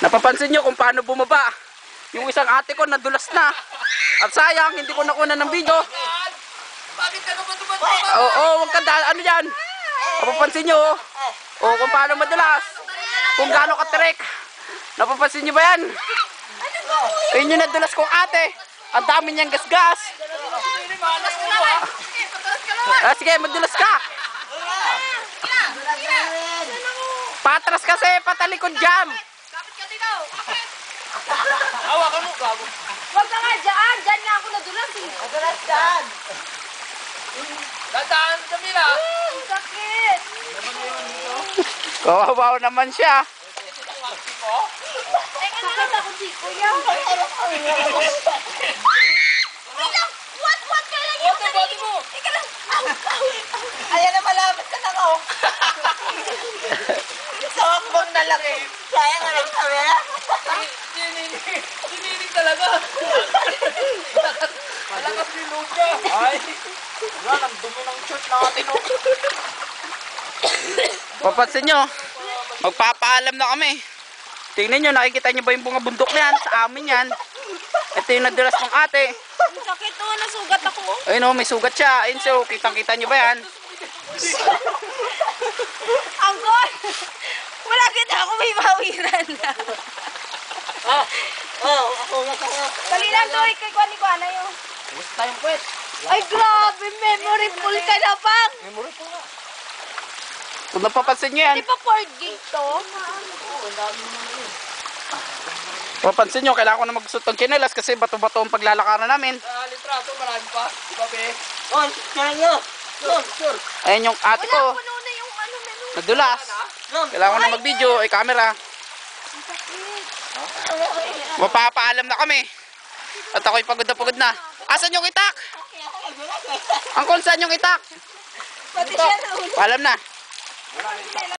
Napapansin nyo kung paano bumaba. Yung isang ate ko nadulas na. At sayang, hindi ko nakuha ng video. Bakit ka naman naman Oo, oh, wag ka dahil, ano yan? Napapansin nyo, oh. Oh, kung paano madulas. Kung gaano katrek. Napapansin nyo ba yan? Ayun yung nadulas kong ate. Ang dami niyang gasgas. Ah, sige, madulas ka. Patras kasi, patalikod jam. Bakit? Hawakan mo, gago. Huwag ka nga dyan. Dyan nga ako nadulas eh. Dadaan kami na. Ang sakit. Kawawa naman siya. Teka na lang ako si Kuya. Wait lang. What? Mo? Lang. Ayan na malapit ka na ko. Sa akbang na lang eh. Kaya nga lang kami. Sininig. Sininig talaga. Malakas ni Luca. Ay. Wala, ang dumi ng shirt natin. oh. Papansin nyo, magpapaalam na kami. Tingnan nyo, nakikita nyo ba yung bunga bundok na yan? Sa amin yan. Ito yung nadulas ng ate. Sakit oh. Nasugat ako. Ayun o, may sugat siya. Ayun so, kitang-kita nyo ba yan? Angkol. Wala kita ako may mawiran na. Oh, oh, ako nga ako. Dali lang to. Kay Kuya ni Kuya na yun. Gusto tayong kwet. Ay, grabe. Memory full ka na pang. Memory po nga. Kung napapansin nyo yan, Di pa 4 gig to? papansin nyo, kailangan ko na magsuot ng kinelas kasi bato-bato ang paglalakaran namin. Ah, litrato, marami pa. Di ba, be? Oh, kaya nyo. Sure, sure. Ayun yung ate Wala, ko, puno na yung ano menu. nadulas. Kailangan ko na mag-video, ay camera. Ang sakit. Mapapaalam na kami. At ako'y pagod na pagod na. Asan yung itak? Angkol, saan yung itak? Pati siya na Paalam na.